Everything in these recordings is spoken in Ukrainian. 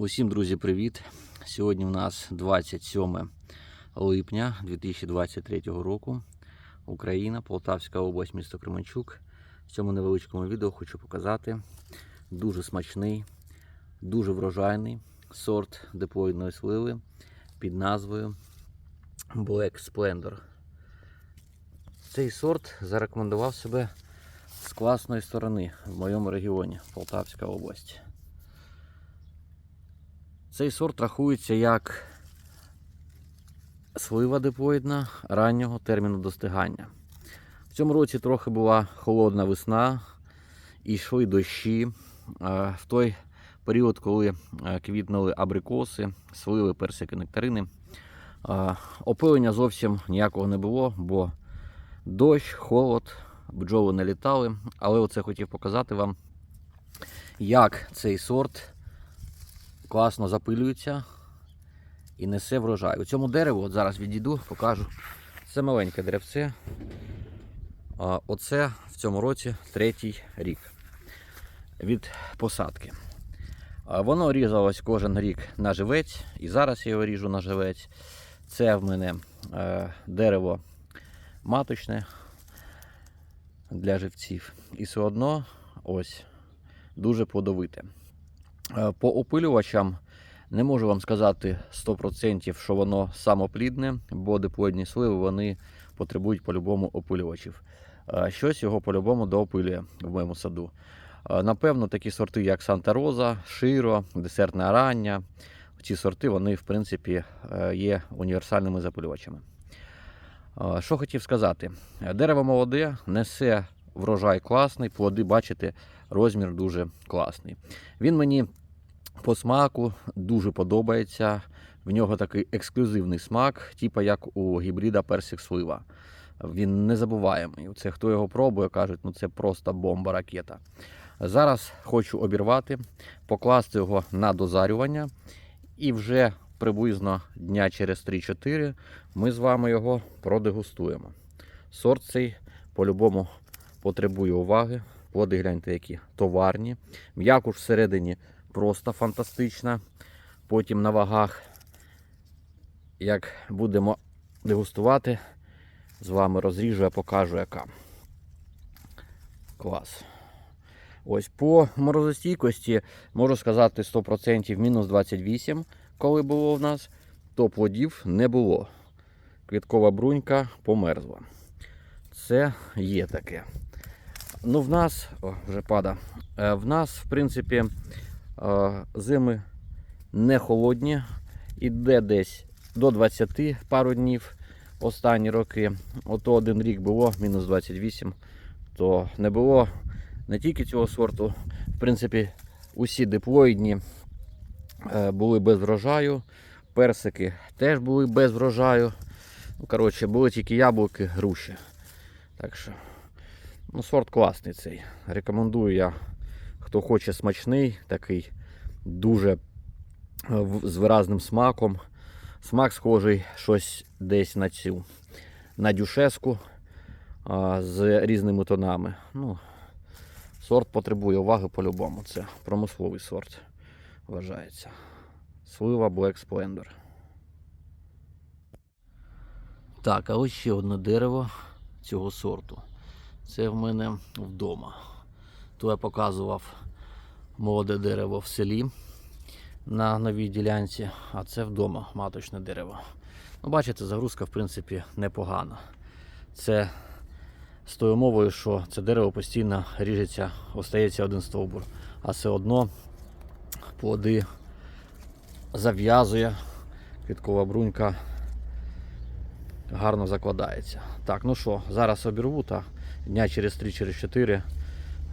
Усім, друзі, привіт! Сьогодні в нас 27 липня 2023 року. Україна, Полтавська область, місто Кременчук. В цьому невеличкому відео хочу показати дуже смачний, дуже врожайний сорт диплоїдної сливи під назвою Black Splendor. Цей сорт зарекомендував себе з класної сторони в моєму регіоні Полтавська область. Цей сорт рахується як слива диплоїдна раннього терміну достигання. В цьому році трохи була холодна весна, і йшли дощі. Е, В той період, коли е, квітнули абрикоси, сливи, персики, нектарини, е, опилення зовсім ніякого не було, бо дощ, холод, бджоли не літали. Але оце хотів показати вам, як цей сорт класно запилюється і несе врожай. У цьому дереву, от зараз відійду, покажу. Це маленьке деревце. Оце в цьому році третій рік від посадки. Воно різалось кожен рік на живець, і зараз я його ріжу на живець. Це в мене е, дерево маточне для живців. І все одно ось дуже плодовите. Е, По опилювачам не можу вам сказати 100%, що воно самоплідне, бо диплоїдні сливи вони потребують по-любому опилювачів. Е, Щось його по-любому доопилює в моєму саду. Е, Напевно, такі сорти, як Санта Роза, Широ, десертне рання. Ці сорти вони, в принципі, є універсальними запилювачами. Що хотів сказати? Дерево молоде, несе врожай класний, плоди, бачите, розмір дуже класний. Він мені по смаку дуже подобається. В нього такий ексклюзивний смак, типу як у гібрида персик слива. Він незабуваємий. Це хто його пробує, кажуть, ну це просто бомба ракета. Зараз хочу обірвати, покласти його на дозарювання, і вже приблизно дня через 3-4 ми з вами його продегустуємо. Сорт цей по-любому потребує уваги. Плоди гляньте, які товарні. М'якуш всередині просто фантастична. Потім на вагах, як будемо дегустувати, з вами розріжу, я покажу, яка. Клас. Ось по морозостійкості можу сказати 100% мінус 28, коли було в нас, то плодів не було. Квіткова брунька померзла. Це є таке. Ну, в нас, о, вже пада. Е, В нас, в принципі, зими не холодні. Іде десь до 20 пару днів останні роки. Ото один рік було мінус 28, то не було не тільки цього сорту. В принципі, усі диплоїдні е, були без врожаю. Персики теж були без врожаю. Ну, коротше, були тільки яблуки, груші. Так що, ну, сорт класний цей. Рекомендую я, хто хоче смачний, такий дуже е, з виразним смаком. Смак схожий щось десь на цю на дюшеску з різними тонами. Ну, сорт потребує уваги по-любому. Це промисловий сорт вважається. Слива Black Splendor. Так, а ось ще одне дерево цього сорту. Це в мене вдома. То я показував молоде дерево в селі на новій ділянці, а це вдома маточне дерево. Ну, бачите, загрузка в принципі непогана. Це з тою мовою, що це дерево постійно ріжеться, остається один стовбур, а все одно плоди зав'язує, квіткова брунька гарно закладається. Так, ну що, зараз обірву та дня через 3-4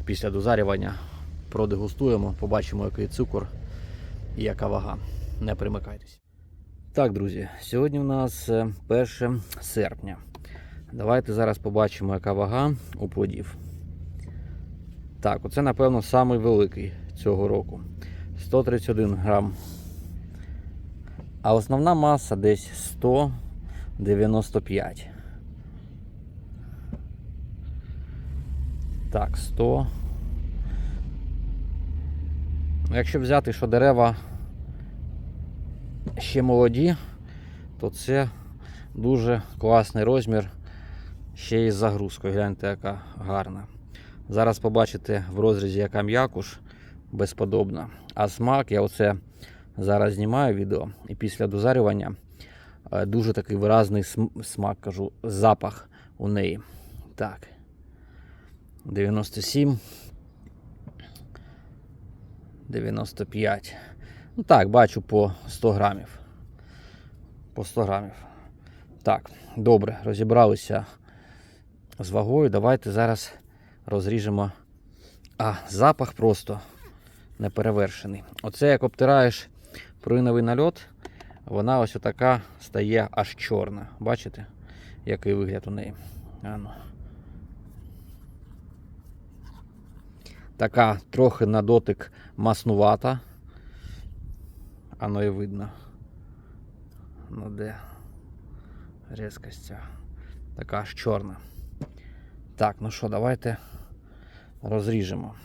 після дозарювання продегустуємо, побачимо, який цукор і яка вага. Не примикайтесь. Так, друзі, сьогодні у нас е, 1 серпня. Давайте зараз побачимо, яка вага у плодів. Так, оце, напевно, самий великий цього року. 131 грам. А основна маса десь 195. Так, 100. Ну, Якщо взяти, що дерева ще молоді, то це дуже класний розмір. Ще й з загрузкою. Гляньте, яка гарна. Зараз побачите в розрізі, яка м'якуш безподобна. А смак, я оце зараз знімаю відео, і після дозарювання е, дуже такий виразний смак, кажу, запах у неї. Так. 97. 95. Ну так, бачу по 100 грамів. По 100 грамів. Так, добре, розібралися з вагою. Давайте зараз розріжемо. А, запах просто неперевершений. Оце як обтираєш пруиновий нальот, вона ось отака стає аж чорна. Бачите, який вигляд у неї? Ану. Така трохи на дотик маснувата. Ано і видно. Ну де? Різкость. Така аж чорна. Так, ну що, давайте розріжемо.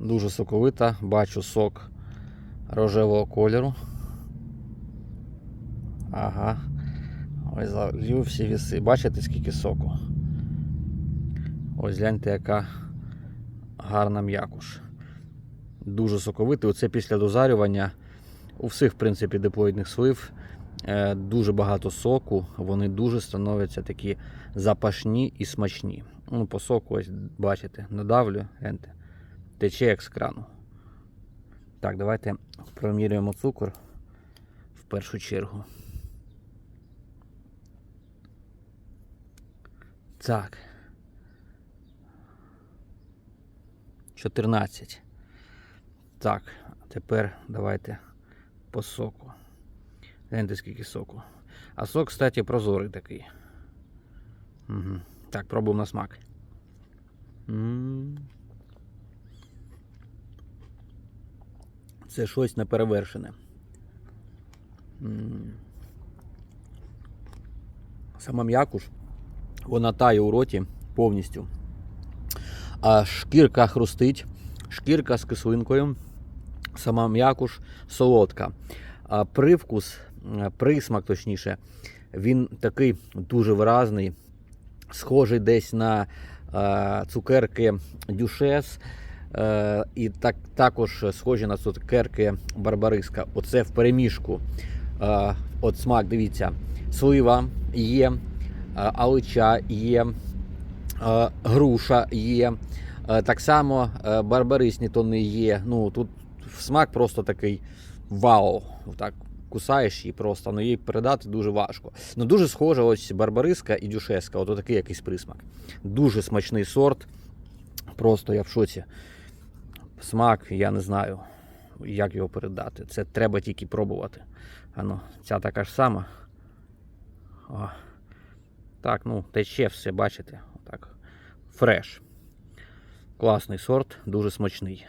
Дуже соковита, бачу сок рожевого кольору. Ага. Ось залью всі віси. Бачите, скільки соку? Ось гляньте, яка гарна м'якуш. Дуже соковитий. Оце після дозарювання у всіх, в принципі, диплоїдних слив е, дуже багато соку. Вони дуже становляться такі запашні і смачні. Ну, по соку, ось бачите, надавлю, гляньте, тече як з крану. Так, давайте промірюємо цукор в першу чергу. Так. 14. Так, тепер давайте по соку. Гляньте, скільки соку. А сок, кстати, прозорий такий. Угу. Так, пробуємо на смак. М. Це щось неперевершене. М. Сама м'якуш, вона тає у роті повністю. А шкірка хрустить, шкірка з кислинкою, сама м'якуш солодка. А привкус, присмак, точніше, він такий дуже виразний, схожий десь на цукерки дюшес. І так, також схожі на цукерки барбариска. Оце в переміжку. От смак, дивіться, слива є, алича є, груша є. Так само е, барбарисні тони є. Ну, тут смак просто такий вау. Так, кусаєш її просто, ну її передати дуже важко. Ну, дуже схоже, ось барбариска і дюшеска, от такий якийсь присмак. Дуже смачний сорт. Просто я в шоці. Смак, я не знаю, як його передати. Це треба тільки пробувати. Ано, ця така ж сама. О. Так, ну, тече все, бачите. Так. Фреш. Класний сорт, дуже смачний.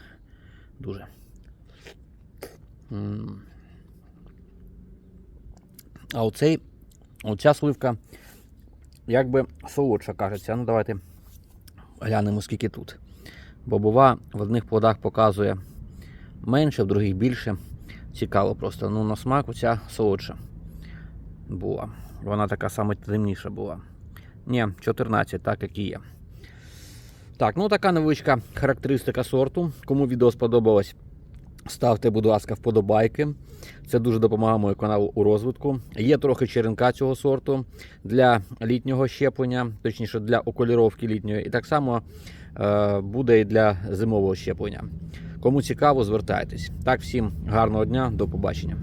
Дуже. А оцей, оця сливка, якби солодша кажеться. Ну, давайте глянемо, скільки тут. Бобова в одних плодах показує менше, в других більше. Цікаво просто. Ну, на смак оця солодша була. Вона така саме темніша була. Ні, 14, так як і є. Так, ну така невеличка характеристика сорту. Кому відео сподобалось, ставте, будь ласка, вподобайки. Це дуже допомагає моєму каналу у розвитку. Є трохи черенка цього сорту для літнього щеплення, точніше для околіровки літньої. І так само е, буде і для зимового щеплення. Кому цікаво, звертайтесь. Так, всім гарного дня, до побачення.